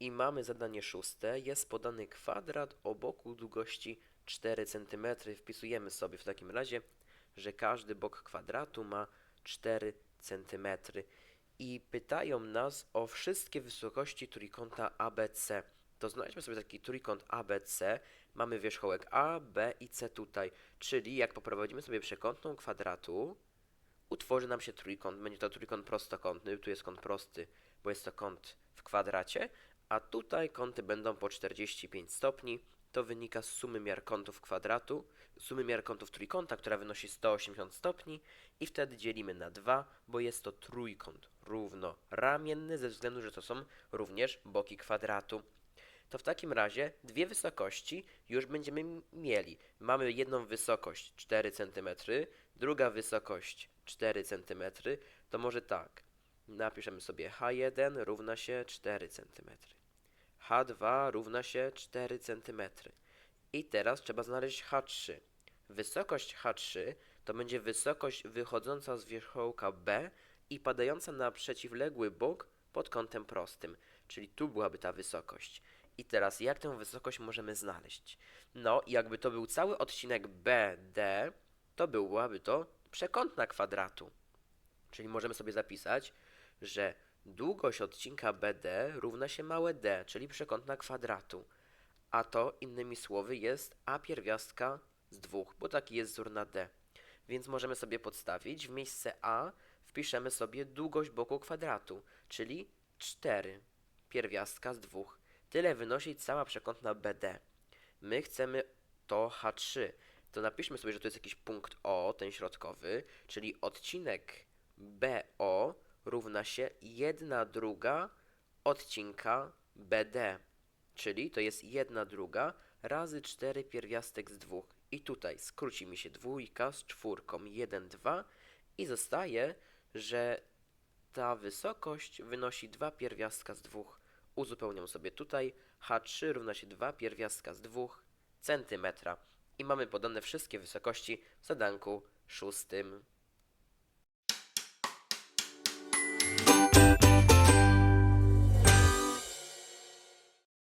I mamy zadanie szóste. Jest podany kwadrat o boku długości 4 cm. Wpisujemy sobie w takim razie, że każdy bok kwadratu ma 4 cm. I pytają nas o wszystkie wysokości trójkąta ABC. To znajdźmy sobie taki trójkąt ABC. Mamy wierzchołek A, B i C tutaj. Czyli jak poprowadzimy sobie przekątną kwadratu, utworzy nam się trójkąt. Będzie to trójkąt prostokątny. Tu jest kąt prosty, bo jest to kąt w kwadracie. A tutaj kąty będą po 45 stopni. To wynika z sumy miar kątów kwadratu, sumy miar kątów trójkąta, która wynosi 180 stopni i wtedy dzielimy na 2, bo jest to trójkąt równoramienny ze względu, że to są również boki kwadratu. To w takim razie dwie wysokości już będziemy mieli. Mamy jedną wysokość 4 cm, druga wysokość 4 cm. To może tak. Napiszemy sobie H1 równa się 4 cm. H2 równa się 4 cm. I teraz trzeba znaleźć H3. Wysokość H3 to będzie wysokość wychodząca z wierzchołka B i padająca na przeciwległy bok pod kątem prostym, czyli tu byłaby ta wysokość. I teraz jak tę wysokość możemy znaleźć? No, jakby to był cały odcinek BD, to byłaby to przekątna kwadratu. Czyli możemy sobie zapisać, że długość odcinka BD równa się małe d, czyli przekątna kwadratu. A to innymi słowy jest a pierwiastka z dwóch, bo taki jest wzór na d. Więc możemy sobie podstawić, w miejsce a wpiszemy sobie długość boku kwadratu, czyli 4 pierwiastka z dwóch. Tyle wynosi cała przekątna BD. My chcemy to H3. To napiszmy sobie, że to jest jakiś punkt O, ten środkowy, czyli odcinek BO równa się 1 druga odcinka BD. Czyli to jest 1 druga razy 4 pierwiastek z 2. I tutaj skróci mi się dwójka z czwórką 1, 2 i zostaje, że ta wysokość wynosi 2 pierwiastka z 2. Uzupełniam sobie tutaj. H3 równa się 2 pierwiastka z 2 centymetra. I mamy podane wszystkie wysokości w zadanku szóstym.